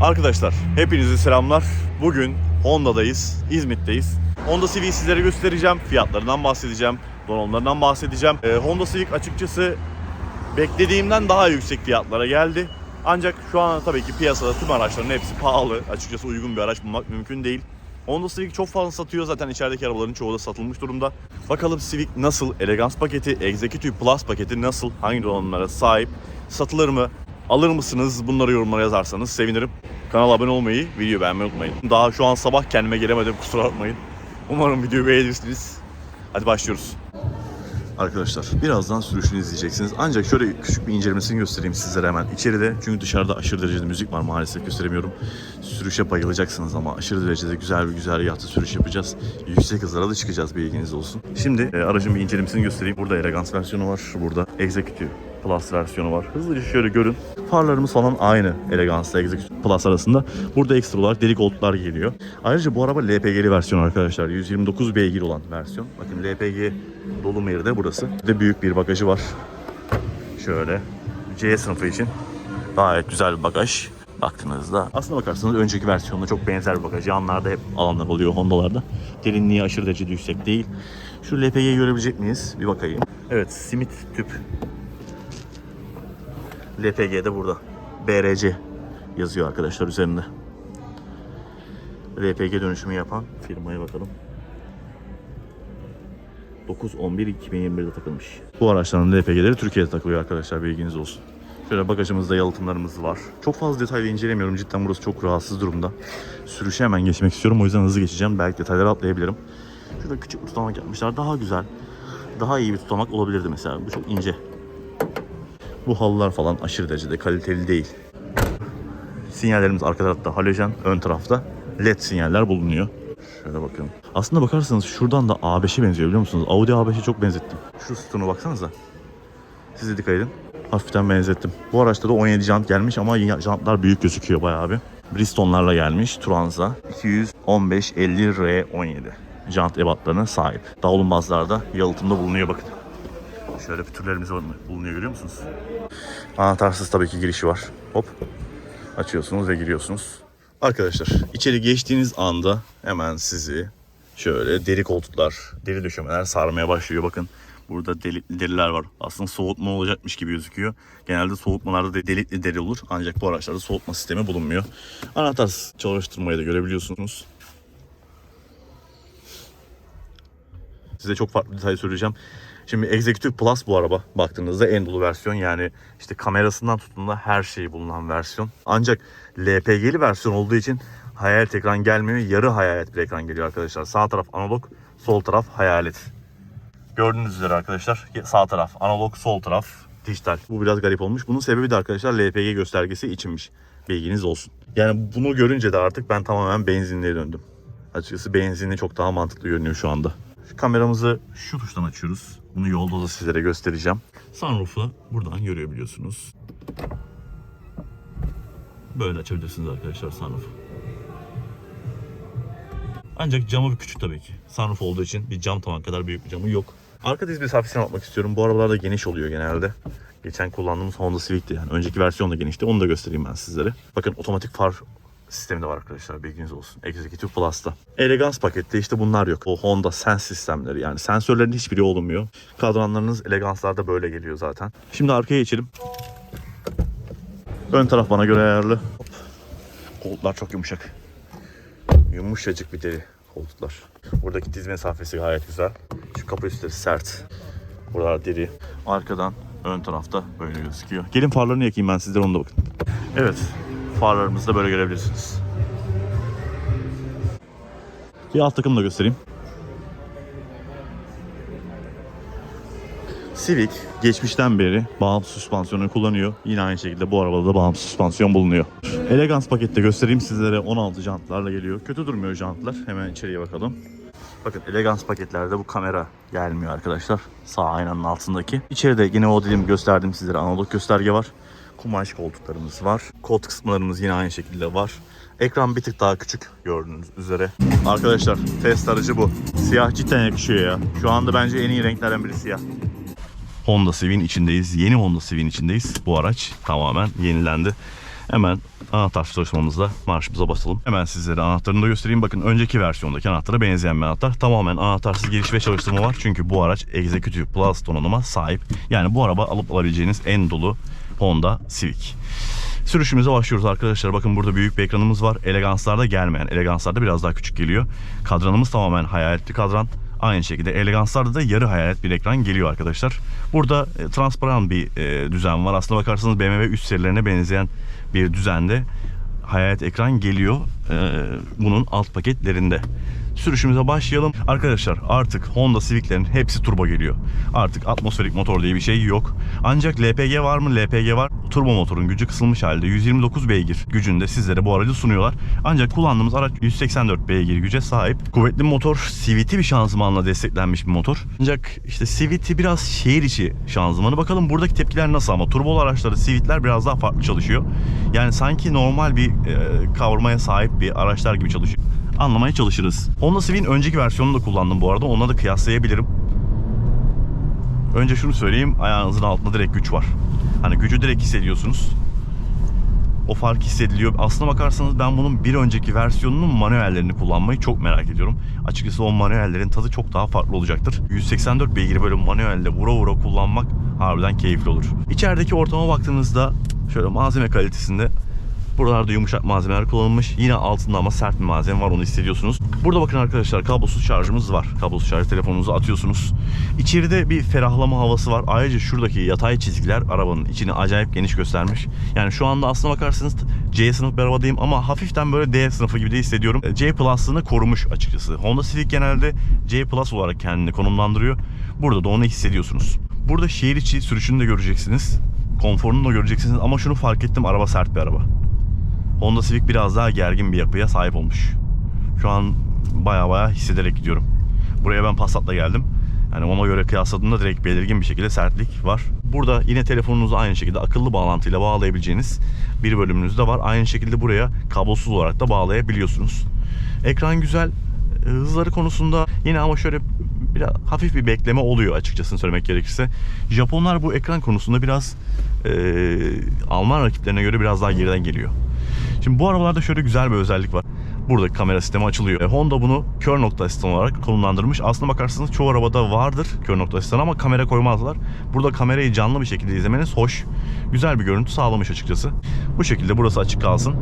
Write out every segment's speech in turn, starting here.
Arkadaşlar hepinize selamlar. Bugün Honda'dayız, İzmit'teyiz. Honda Civic'i sizlere göstereceğim. Fiyatlarından bahsedeceğim, donanımlarından bahsedeceğim. Ee, Honda Civic açıkçası beklediğimden daha yüksek fiyatlara geldi. Ancak şu an tabii ki piyasada tüm araçların hepsi pahalı. Açıkçası uygun bir araç bulmak mümkün değil. Honda Civic çok fazla satıyor zaten içerideki arabaların çoğu da satılmış durumda. Bakalım Civic nasıl, Elegance paketi, Executive Plus paketi nasıl, hangi donanımlara sahip, satılır mı, alır mısınız bunları yorumlara yazarsanız sevinirim. Kanala abone olmayı, videoyu beğenmeyi unutmayın. Daha şu an sabah kendime gelemedim kusura bakmayın. Umarım videoyu beğenirsiniz. Hadi başlıyoruz. Arkadaşlar birazdan sürüşünü izleyeceksiniz. Ancak şöyle küçük bir incelemesini göstereyim sizlere hemen. İçeride çünkü dışarıda aşırı derecede müzik var maalesef gösteremiyorum. Sürüşe bayılacaksınız ama aşırı derecede güzel bir güzel yahtı sürüş yapacağız. Yüksek hızlara da çıkacağız bilginiz olsun. Şimdi e, aracın bir incelemesini göstereyim. Burada Elegance versiyonu var. Burada Executive Plus versiyonu var. Hızlıca şöyle görün. Farlarımız falan aynı Elegance ile Executive Plus arasında. Burada ekstra olarak deri goldlar geliyor. Ayrıca bu araba LPG'li versiyon arkadaşlar. 129 beygir olan versiyon. Bakın LPG dolu yeri de burası. De büyük bir bagajı var. Şöyle. C sınıfı için gayet güzel bir bagaj baktığınızda. Aslına bakarsanız önceki versiyonuna çok benzer bir bagaj. Yanlarda hep alanlar oluyor Honda'larda. Derinliği aşırı derecede yüksek değil. Şu LPG'yi görebilecek miyiz? Bir bakayım. Evet, simit tüp. LPG de burada. BRC yazıyor arkadaşlar üzerinde. LPG dönüşümü yapan firmaya bakalım. 9-11-2021'de takılmış. Bu araçların LPG'leri Türkiye'de takılıyor arkadaşlar bilginiz olsun. Şöyle bagajımızda yalıtımlarımız var. Çok fazla detaylı incelemiyorum. Cidden burası çok rahatsız durumda. Sürüşe hemen geçmek istiyorum. O yüzden hızlı geçeceğim. Belki detayları atlayabilirim. Şurada küçük bir tutamak yapmışlar. Daha güzel. Daha iyi bir tutamak olabilirdi mesela. Bu çok ince. Bu halılar falan aşırı derecede kaliteli değil. Sinyallerimiz arka tarafta halojen, ön tarafta led sinyaller bulunuyor. Şöyle bakın. Aslında bakarsanız şuradan da A5'e benziyor biliyor musunuz? Audi A5'e çok benzettim. Şu sütunu baksanıza. Siz de dikkat edin. Hafiften benzettim. Bu araçta da 17 jant gelmiş ama jantlar büyük gözüküyor bayağı bir. Bristol'larla gelmiş Turanza. 215 50 R17 jant ebatlarına sahip. Davlumbazlarda yalıtımda bulunuyor bakın. Şöyle pütürlerimiz var- bulunuyor görüyor musunuz? Anahtarsız tabii ki girişi var. Hop. Açıyorsunuz ve giriyorsunuz. Arkadaşlar içeri geçtiğiniz anda hemen sizi şöyle deri koltuklar, deri döşemeler sarmaya başlıyor. Bakın burada delikli deriler var. Aslında soğutma olacakmış gibi gözüküyor. Genelde soğutmalarda da delikli deri olur. Ancak bu araçlarda soğutma sistemi bulunmuyor. Anahtarsız çalıştırmayı da görebiliyorsunuz. Size çok farklı detay söyleyeceğim. Şimdi Executive Plus bu araba baktığınızda en dolu versiyon yani işte kamerasından tutun da her şeyi bulunan versiyon. Ancak LPG'li versiyon olduğu için hayalet ekran gelmiyor. Yarı hayalet bir ekran geliyor arkadaşlar. Sağ taraf analog, sol taraf hayalet. Gördüğünüz üzere arkadaşlar sağ taraf analog, sol taraf dijital. Bu biraz garip olmuş. Bunun sebebi de arkadaşlar LPG göstergesi içinmiş. Bilginiz olsun. Yani bunu görünce de artık ben tamamen benzinliğe döndüm. Açıkçası benzinli çok daha mantıklı görünüyor şu anda. Kameramızı şu tuştan açıyoruz. Bunu yolda da sizlere göstereceğim. Sunroof'u buradan görebiliyorsunuz. Böyle açabilirsiniz arkadaşlar sunroof'u. Ancak camı bir küçük tabii ki. Sunroof olduğu için bir cam tavan kadar büyük bir camı yok. Arka diz mesafesine atmak istiyorum. Bu arabalarda geniş oluyor genelde. Geçen kullandığımız Honda Civic'ti yani. Önceki versiyon da genişti. Onu da göstereyim ben sizlere. Bakın otomatik far sistemi de var arkadaşlar bilginiz olsun. Executive Plus'ta. Elegance pakette işte bunlar yok. O Honda Sense sistemleri yani sensörlerin hiçbiri olmuyor. Kadranlarınız Elegance'larda böyle geliyor zaten. Şimdi arkaya geçelim. Ön taraf bana göre ayarlı. Hop. Koltuklar çok yumuşak. Yumuşacık bir deri koltuklar. Buradaki diz mesafesi gayet güzel. Şu kapı üstleri sert. Buralar deri. Arkadan ön tarafta böyle gözüküyor. Gelin farlarını yakayım ben sizlere onu da bakın. Evet. Farlarımızı da böyle görebilirsiniz. Bir alt takımı da göstereyim. Civic geçmişten beri bağımsız süspansiyonu kullanıyor. Yine aynı şekilde bu arabada da bağımsız süspansiyon bulunuyor. Elegance pakette göstereyim sizlere 16 jantlarla geliyor. Kötü durmuyor jantlar. Hemen içeriye bakalım. Bakın Elegance paketlerde bu kamera gelmiyor arkadaşlar. Sağ aynanın altındaki. İçeride yine o dediğim gösterdim sizlere analog gösterge var. Kumaş koltuklarımız var. Koltuk kısımlarımız yine aynı şekilde var. Ekran bir tık daha küçük gördüğünüz üzere. Arkadaşlar test aracı bu. Siyah cidden yakışıyor ya. Şu anda bence en iyi renklerden biri siyah. Honda Civic'in içindeyiz. Yeni Honda Civic'in içindeyiz. Bu araç tamamen yenilendi. Hemen anahtar çalışmamızla marşımıza basalım. Hemen sizlere anahtarını da göstereyim. Bakın önceki versiyondaki anahtara benzeyen bir anahtar. Tamamen anahtarsız giriş ve çalıştırma var. Çünkü bu araç Executive Plus donanıma sahip. Yani bu araba alıp alabileceğiniz en dolu Honda Civic. Sürüşümüze başlıyoruz arkadaşlar. Bakın burada büyük bir ekranımız var. Eleganslarda gelmeyen. Eleganslarda biraz daha küçük geliyor. Kadranımız tamamen hayaletli kadran. Aynı şekilde eleganslarda da yarı hayalet bir ekran geliyor arkadaşlar. Burada e, transparan bir e, düzen var. Aslına bakarsanız BMW üst serilerine benzeyen bir düzende hayalet ekran geliyor e, bunun alt paketlerinde. Sürüşümüze başlayalım. Arkadaşlar artık Honda Civic'lerin hepsi turbo geliyor. Artık atmosferik motor diye bir şey yok. Ancak LPG var mı? LPG var. Turbo motorun gücü kısılmış halde 129 beygir gücünde sizlere bu aracı sunuyorlar. Ancak kullandığımız araç 184 beygir güce sahip. Kuvvetli motor CVT bir şanzımanla desteklenmiş bir motor. Ancak işte CVT biraz şehir içi şanzımanı. Bakalım buradaki tepkiler nasıl ama turbolu araçlarda CVT'ler biraz daha farklı çalışıyor. Yani sanki normal bir e, kavurmaya sahip bir araçlar gibi çalışıyor anlamaya çalışırız. Honda Civic'in önceki versiyonunu da kullandım bu arada. Onunla da kıyaslayabilirim. Önce şunu söyleyeyim. Ayağınızın altında direkt güç var. Hani gücü direkt hissediyorsunuz. O fark hissediliyor. Aslına bakarsanız ben bunun bir önceki versiyonunun manuellerini kullanmayı çok merak ediyorum. Açıkçası o manuellerin tadı çok daha farklı olacaktır. 184 beygiri böyle manuelle vura vura kullanmak harbiden keyifli olur. İçerideki ortama baktığınızda şöyle malzeme kalitesinde Buralarda yumuşak malzemeler kullanılmış. Yine altında ama sert bir malzeme var onu hissediyorsunuz. Burada bakın arkadaşlar kablosuz şarjımız var. Kablosuz şarj telefonunuzu atıyorsunuz. İçeride bir ferahlama havası var. Ayrıca şuradaki yatay çizgiler arabanın içini acayip geniş göstermiş. Yani şu anda aslına bakarsanız C sınıf bir arabadayım ama hafiften böyle D sınıfı gibi de hissediyorum. C Plus'ını korumuş açıkçası. Honda Civic genelde C Plus olarak kendini konumlandırıyor. Burada da onu hissediyorsunuz. Burada şehir içi sürüşünü de göreceksiniz. Konforunu da göreceksiniz ama şunu fark ettim araba sert bir araba. Honda Civic biraz daha gergin bir yapıya sahip olmuş. Şu an baya baya hissederek gidiyorum. Buraya ben Passat'la geldim. Yani ona göre kıyasladığımda direkt belirgin bir şekilde sertlik var. Burada yine telefonunuzu aynı şekilde akıllı bağlantıyla bağlayabileceğiniz bir bölümünüz de var. Aynı şekilde buraya kablosuz olarak da bağlayabiliyorsunuz. Ekran güzel. E, Hızları konusunda yine ama şöyle biraz hafif bir bekleme oluyor açıkçası söylemek gerekirse. Japonlar bu ekran konusunda biraz e, Alman rakiplerine göre biraz daha geriden geliyor. Şimdi bu arabalarda şöyle güzel bir özellik var. Burada kamera sistemi açılıyor. E, Honda bunu kör nokta asistan olarak konumlandırmış. Aslına bakarsanız çoğu arabada vardır kör nokta asistan ama kamera koymazlar. Burada kamerayı canlı bir şekilde izlemeniz hoş. Güzel bir görüntü sağlamış açıkçası. Bu şekilde burası açık kalsın.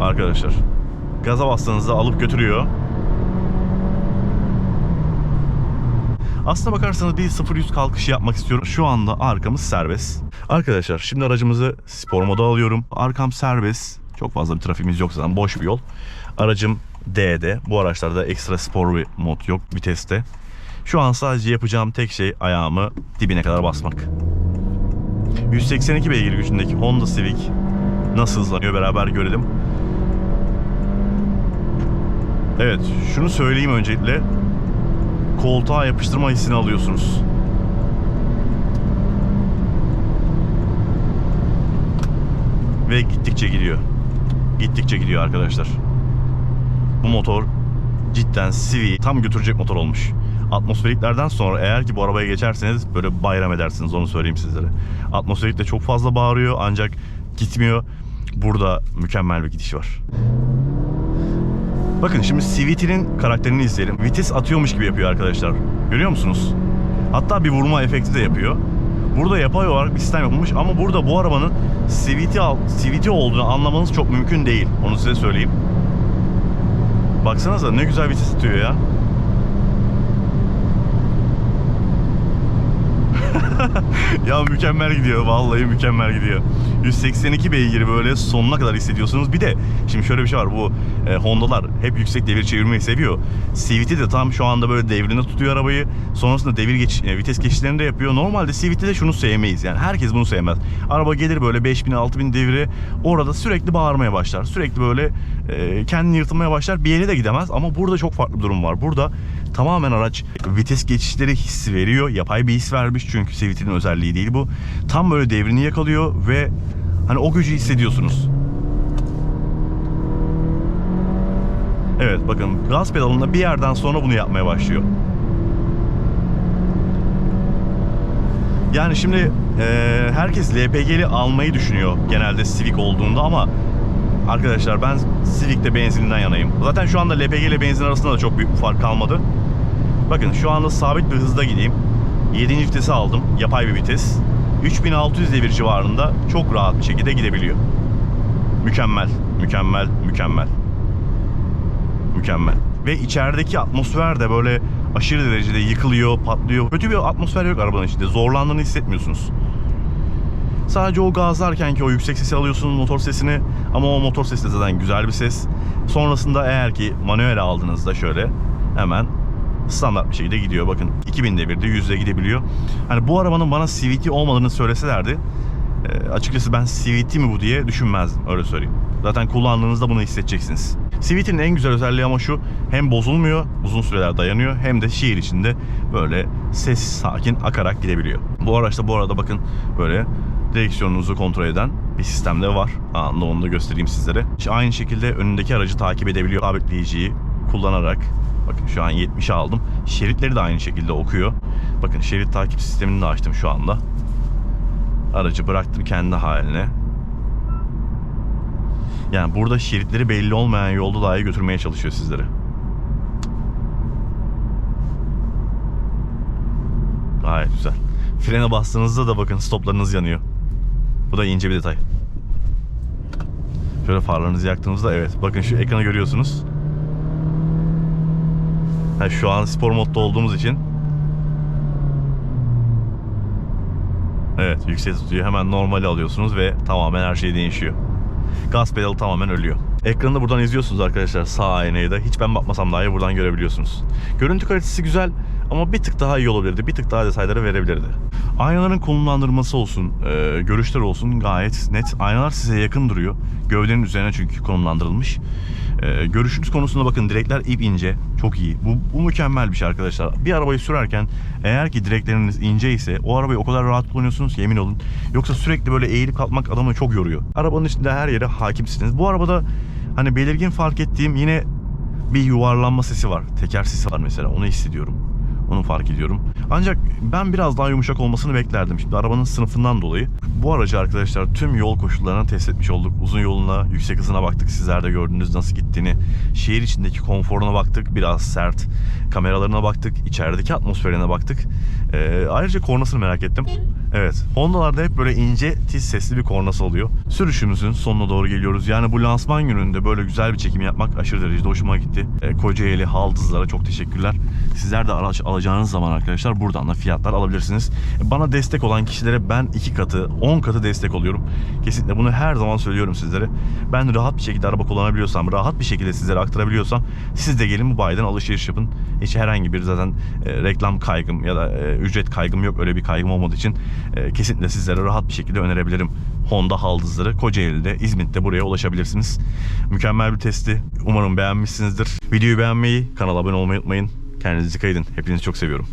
Arkadaşlar gaza bastığınızda alıp götürüyor. Aslına bakarsanız bir 0-100 kalkışı yapmak istiyorum. Şu anda arkamız serbest. Arkadaşlar şimdi aracımızı spor moda alıyorum. Arkam serbest. Çok fazla bir trafiğimiz yok zaten. Boş bir yol. Aracım D'de. Bu araçlarda ekstra spor bir mod yok viteste. Şu an sadece yapacağım tek şey ayağımı dibine kadar basmak. 182 beygir gücündeki Honda Civic nasıl hızlanıyor beraber görelim. Evet şunu söyleyeyim öncelikle koltuğa yapıştırma hissini alıyorsunuz. Ve gittikçe gidiyor. Gittikçe gidiyor arkadaşlar. Bu motor cidden CV tam götürecek motor olmuş. Atmosferiklerden sonra eğer ki bu arabaya geçerseniz böyle bayram edersiniz onu söyleyeyim sizlere. Atmosferik de çok fazla bağırıyor ancak gitmiyor. Burada mükemmel bir gidiş var. Bakın şimdi CVT'nin karakterini izleyelim. Vites atıyormuş gibi yapıyor arkadaşlar. Görüyor musunuz? Hatta bir vurma efekti de yapıyor. Burada yapay olarak bir sistem yapılmış ama burada bu arabanın CVT, CVT olduğunu anlamanız çok mümkün değil. Onu size söyleyeyim. Baksanıza ne güzel vites atıyor ya. ya mükemmel gidiyor. Vallahi mükemmel gidiyor. 182 beygiri böyle sonuna kadar hissediyorsunuz. Bir de şimdi şöyle bir şey var. Bu e, Honda'lar hep yüksek devir çevirmeyi seviyor. CVT de tam şu anda böyle devrinde tutuyor arabayı. Sonrasında devir geç, e, vites geçişlerini de yapıyor. Normalde CVT'de şunu sevmeyiz. Yani herkes bunu sevmez. Araba gelir böyle 5000 6000 devri orada sürekli bağırmaya başlar. Sürekli böyle e, kendini yırtılmaya başlar. Bir yere de gidemez ama burada çok farklı bir durum var. Burada tamamen araç vites geçişleri hissi veriyor. Yapay bir his vermiş çünkü CVT'nin özelliği değil bu. Tam böyle devrini yakalıyor ve hani o gücü hissediyorsunuz. Evet bakın gaz pedalında bir yerden sonra bunu yapmaya başlıyor. Yani şimdi e, herkes LPG'li almayı düşünüyor genelde Civic olduğunda ama arkadaşlar ben Civic'te benzininden yanayım. Zaten şu anda LPG ile benzin arasında da çok büyük bir fark kalmadı. Bakın şu anda sabit bir hızda gideyim. 7. vitesi aldım. Yapay bir vites. 3600 devir civarında çok rahat bir şekilde gidebiliyor. Mükemmel, mükemmel, mükemmel. Mükemmel. Ve içerideki atmosfer de böyle aşırı derecede yıkılıyor, patlıyor. Kötü bir atmosfer yok arabanın içinde. Zorlandığını hissetmiyorsunuz. Sadece o gazlarken ki o yüksek sesi alıyorsunuz motor sesini ama o motor sesi de zaten güzel bir ses. Sonrasında eğer ki manuel aldığınızda şöyle hemen standart bir şekilde gidiyor. Bakın 2000 devirde 100'e gidebiliyor. Hani bu arabanın bana CVT olmadığını söyleselerdi e, açıkçası ben CVT mi bu diye düşünmezdim öyle söyleyeyim. Zaten kullandığınızda bunu hissedeceksiniz. CVT'nin en güzel özelliği ama şu hem bozulmuyor, uzun süreler dayanıyor hem de şehir içinde böyle ses sakin akarak gidebiliyor. Bu araçta bu arada bakın böyle direksiyonunuzu kontrol eden bir sistem de var. Anında onu da göstereyim sizlere. İşte aynı şekilde önündeki aracı takip edebiliyor. Sabitleyiciyi kullanarak bakın şu an 70'e aldım. Şeritleri de aynı şekilde okuyor. Bakın şerit takip sistemini de açtım şu anda. Aracı bıraktım kendi haline. Yani burada şeritleri belli olmayan yolda dahi götürmeye çalışıyor sizleri. Gayet güzel. Frene bastığınızda da bakın stoplarınız yanıyor. Bu da ince bir detay. Şöyle farlarınızı yaktığınızda evet bakın şu ekranı görüyorsunuz. Ha, şu an spor modda olduğumuz için Evet yüksek tutuyor. Hemen normali alıyorsunuz ve tamamen her şey değişiyor. Gaz pedalı tamamen ölüyor. Ekranı da buradan izliyorsunuz arkadaşlar. Sağ aynayı da. Hiç ben bakmasam dahi buradan görebiliyorsunuz. Görüntü kalitesi güzel ama bir tık daha iyi olabilirdi. Bir tık daha detayları verebilirdi. Aynaların konumlandırması olsun, e, görüşler olsun gayet net. Aynalar size yakın duruyor. Gövdenin üzerine çünkü konumlandırılmış. E, görüşünüz konusunda bakın direkler ip ince. Çok iyi. Bu, bu mükemmel bir şey arkadaşlar. Bir arabayı sürerken eğer ki direkleriniz ince ise o arabayı o kadar rahat kullanıyorsunuz ki emin olun. Yoksa sürekli böyle eğilip kalkmak adamı çok yoruyor. Arabanın içinde her yere hakimsiniz. Bu arabada hani belirgin fark ettiğim yine bir yuvarlanma sesi var. Teker sesi var mesela. Onu hissediyorum. Onu fark ediyorum. Ancak ben biraz daha yumuşak olmasını beklerdim. Şimdi arabanın sınıfından dolayı. Bu aracı arkadaşlar tüm yol koşullarına test etmiş olduk. Uzun yoluna, yüksek hızına baktık. Sizler de gördünüz nasıl gittiğini. Şehir içindeki konforuna baktık. Biraz sert. Kameralarına baktık. içerideki atmosferine baktık. Ee, ayrıca kornasını merak ettim. Evet. Honda'larda hep böyle ince, tiz sesli bir kornası oluyor. Sürüşümüzün sonuna doğru geliyoruz. Yani bu lansman gününde böyle güzel bir çekim yapmak aşırı derecede hoşuma gitti. Ee, Kocaeli Haldızlara çok teşekkürler. Sizler de araç alacağınız zaman arkadaşlar buradan da fiyatlar alabilirsiniz. Ee, Bana destek olan kişilere ben iki katı, 10 katı destek oluyorum. Kesinlikle bunu her zaman söylüyorum sizlere. Ben rahat bir şekilde araba kullanabiliyorsam, rahat bir şekilde sizlere aktarabiliyorsam siz de gelin bu bayiden alışveriş yapın. Hiç herhangi bir zaten e, reklam kaygım ya da e, ücret kaygım yok. Öyle bir kaygım olmadığı için e, kesinlikle sizlere rahat bir şekilde önerebilirim. Honda Haldızları Kocaeli'de, İzmit'te buraya ulaşabilirsiniz. Mükemmel bir testi. Umarım beğenmişsinizdir. Videoyu beğenmeyi, kanala abone olmayı unutmayın. Kendinize dikkat edin. Hepinizi çok seviyorum.